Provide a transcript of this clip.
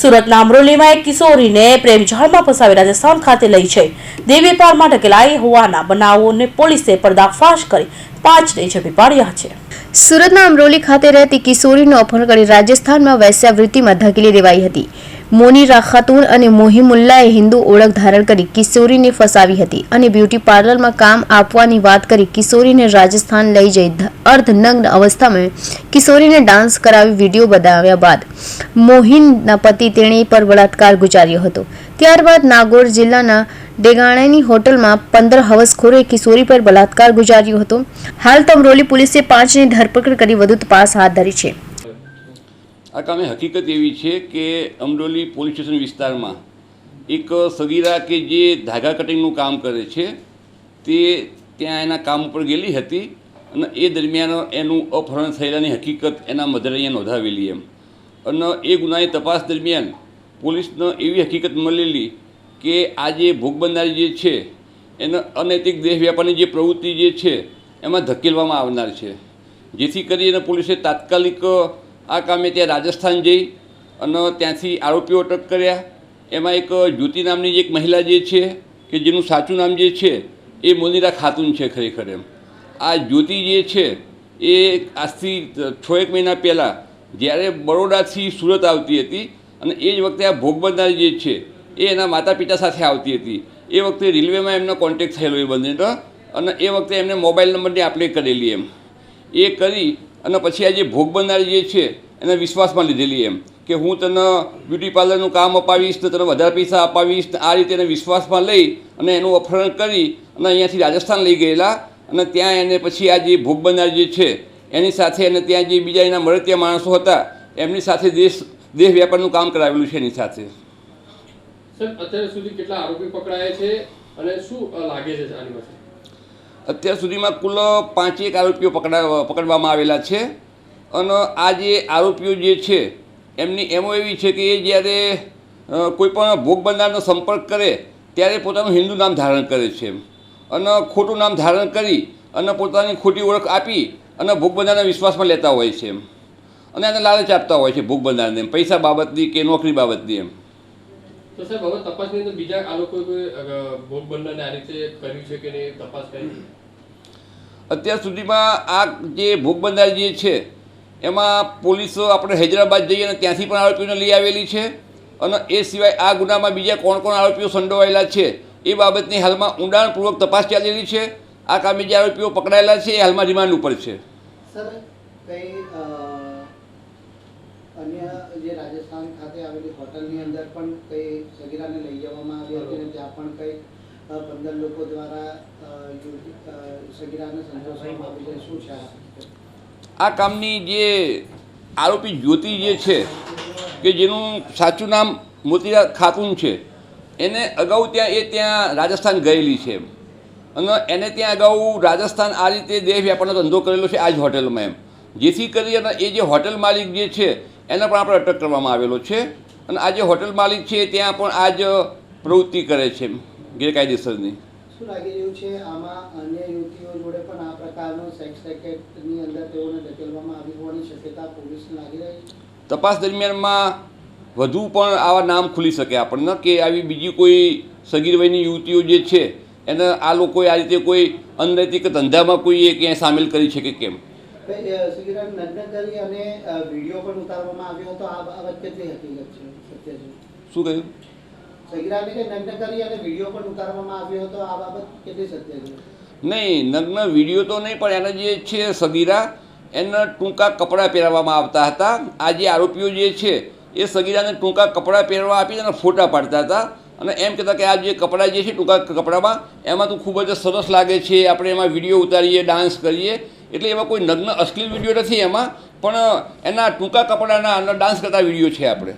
સુરતના અમરોલીમાં એક કિશોરીને પ્રેમજાળમાં ફસાવી રાજસ્થાન ખાતે લઈ જઈ દેવીપારમાં ઢકેલાઈ હોવાના બનાવોને પોલીસે પર્દાફાશ કરી પાંચને ઝડપી પાડ્યા છે. સુરતના અમરોલી ખાતે રહેતી કિશોરીનું અપહરણ કરી રાજસ્થાનમાં વેશ્યાવૃત્તિમાં ધકેલી દેવાઈ હતી. મોની ખાતુન અને મોહિમુલ્લાએ હિન્દુ ઓળખ ધારણ કરી કિશોરીને ફસાવી હતી અને બ્યુટી પાર્લરમાં કામ આપવાની વાત કરી કિશોરીને રાજસ્થાન લઈ જઈ અર્ધનગ્ન અવસ્થામાં કિશોરીને ડાન્સ કરાવી વીડિયો બનાવ્યા બાદ મોહિનના પતિ તેણી પર બળાત્કાર ગુજાર્યો હતો. ત્યારબાદ નાગોર જિલ્લાના ડેગાણાની હોટલમાં પંદર હવસખોરે કિશોરી પર બળાત્કાર ગુજાર્યો હતો. હાલ તમરોલી પોલીસે પાંચની ધરપકડ કરી વધુ તપાસ હાથ ધરી છે. આ કામે હકીકત એવી છે કે અમરોલી પોલીસ સ્ટેશન વિસ્તારમાં એક સગીરા કે જે ધાગા કટિંગનું કામ કરે છે, તે ત્યાં એના કામ ઉપર ગયેલી હતી અને એ દરમિયાન એનું અપહરણ થયેલાની હકીકત એના મધરે અહીંયા નોંધાવેલી એમ. અને એ ગુનાની તપાસ દરમિયાન પોલીસને એવી હકીકત મળેલી કે આ જે ભોગ બનનારી જે છે, એને અનૈતિક દેહ વ્યાપારની જે પ્રવૃત્તિ જે છે, એમાં ધકેલવામાં આવનાર છે. જેથી કરીને પોલીસે તાત્કાલિક આ કામે ત્યાં રાજસ્થાન જઈ અને ત્યાંથી આરોપીઓ અટક કર્યા. એમાં એક જ્યોતિ નામની એક મહિલા જે છે, કે જેનું સાચું નામ જે છે, એ મોનીરા ખાતુન છે ખરેખર એમ. આ જ્યોતિ જે છે, એ આજથી છ એક મહિના પહેલાં જ્યારે બરોડાથી સુરત આવતી હતી અને એ જ વખતે આ ભોગબંધાર જે છે, એ એના માતા પિતા સાથે આવતી હતી. એ વખતે રેલવેમાં એમનો કોન્ટેક્ટ થયેલો એ બંનેનો અને એ વખતે એમને મોબાઈલ નંબરની આપણે કરેલી એમ. એ કરી અને પછી આ જે ભોગ બનનારી જે છે, એને વિશ્વાસમાં લીધેલી એમ, કે હું તને બ્યુટી પાર્લરનું કામ અપાવીશ ને તને વધારે પૈસા અપાવીશ આ રીતે એને વિશ્વાસમાં લઈ અને એનું અપહરણ કરી અને અહીંયાથી રાજસ્થાન લઈ ગયેલા. અને ત્યાં એને પછી આ જે ભોગ બનનાર જે છે, એની સાથે અને ત્યાં જે બીજા એના મળતિયા માણસો હતા, એમની સાથે દેશ દેહ વ્યાપારનું કામ કરાવેલું છે એની સાથે. સર અત્યાર સુધી કેટલા આરોપી પકડાયા છે અને શું લાગે છે આની પાસે અત્યાર સુધીમાં કુલ પાંચેક આરોપીઓ પકડા, પકડવામાં આવેલા છે. અને આ જે આરોપીઓ જે છે, એમની એમો એવી છે કે એ જ્યારે કોઈપણ કોઈ પણ ભોગ બનનારનો સંપર્ક કરે, ત્યારે પોતાનું હિન્દુ નામ ધારણ કરે છે અને ખોટું નામ ધારણ કરી અને પોતાની ખોટી ઓળખ આપી અને ભોગ બનનારના વિશ્વાસમાં લેતા હોય છે એમ. અને એને લાલચ આપતા હોય છે ભોગ બનનારને પૈસા બાબતની કે નોકરી બાબતની એમ. તો સાહેબ, હવે તપાસની અંદર બીજા આ લોકોએ ભોગ બનનારને આ રીતે કર્યું છે કે નહીં, તપાસ કરી? અત્યાર સુધીમાં આ જે ભોગ બંધાર જે છે, એમાં પોલીસો આપણે હૈદરાબાદ જઈએ અને ત્યાંથી પણ આરોપીઓને લઈ આવેલી છે અને એ સિવાય આ ગુનામાં બીજા કોણ કોણ આરોપીઓ સંડોવાયેલા છે, એ બાબતની હાલમાં ઊંડાણપૂર્વક તપાસ ચાલેલી છે. આ કામે જે આરોપીઓ પકડાયેલા છે, એ હાલમાં રિમાન્ડ ઉપર છે. રાજસ્થાન ખાતે આવેલી હોટલની અંદર પણ કઈ સગીરાને લઈ જવામાં આવી હતી ત્યાં પણ કઈ પંદર લોકો દ્વારા? આ? કામની જે આરોપી જ્યોતિ જે છે, કે જેનું સાચું નામ મોતીરા ખાતુન છે, એને અગાઉ ત્યાં, એ ત્યાં રાજસ્થાન ગયેલી છે એમ. અને એને ત્યાં અગાઉ રાજસ્થાન આ રીતે દેહ વ્યાપારનો ધંધો કરેલો છે આ જ હોટલમાં એમ. જેથી કરી અને એ જે હોટેલ માલિક જે છે, એને પણ આપણે અટક કરવામાં આવેલો છે. અને આ જે હોટેલ માલિક છે ત્યાં પણ આ જ પ્રવૃત્તિ કરે છે એમ. ગેરકાયદેસરની શું લાગી રહ્યું છે આમાં અન્ય યુવતીઓ જોડે પણ આ પ્રકારનો સેક્સ રેકેટની અંદર તેઓને ધકેલવામાં આવી હોવાની શક્યતા પોલીસને લાગી રહી છે? તપાસ દરમિયાનમાં વધુ પણ આવા નામ ખુલી શકે આપણને કે આવી બીજી કોઈ સગીર વયની યુવતીઓ જે છે એને આ લોકોએ આ રીતે કોઈ અનૈતિક ધંધામાં કોઈ એ ક્યાંય સામેલ કરી છે કે કેમ કઈ, નગ્ન કરી અને વીડિયો પણ ઉતારવામાં આવ્યો હતો આ બાબત કેટલી હકીકત છે? સત્ય છે શું કહ્યું? નહીં, નગ્ન વીડિયો તો નહીં, પણ એના જે છે સગીરા, એના ટૂંકા કપડાં પહેરાવવામાં આવતા હતા. આ જે આરોપીઓ જે છે, એ સગીરાને ટૂંકા કપડાં પહેરવા આપી અને ફોટા પાડતા હતા. અને એમ કહેતા કે આ જે કપડાં જે છે ટૂંકા કપડામાં, એમાં તો ખૂબ જ સરસ લાગે છે, આપણે એમાં વીડિયો ઉતારીએ, ડાન્સ કરીએ. એટલે એમાં કોઈ નગ્ન અશ્લીલ વીડિયો નથી એમાં, પણ એના ટૂંકા કપડાના ડાન્સ કરતા વીડિયો છે આપણે.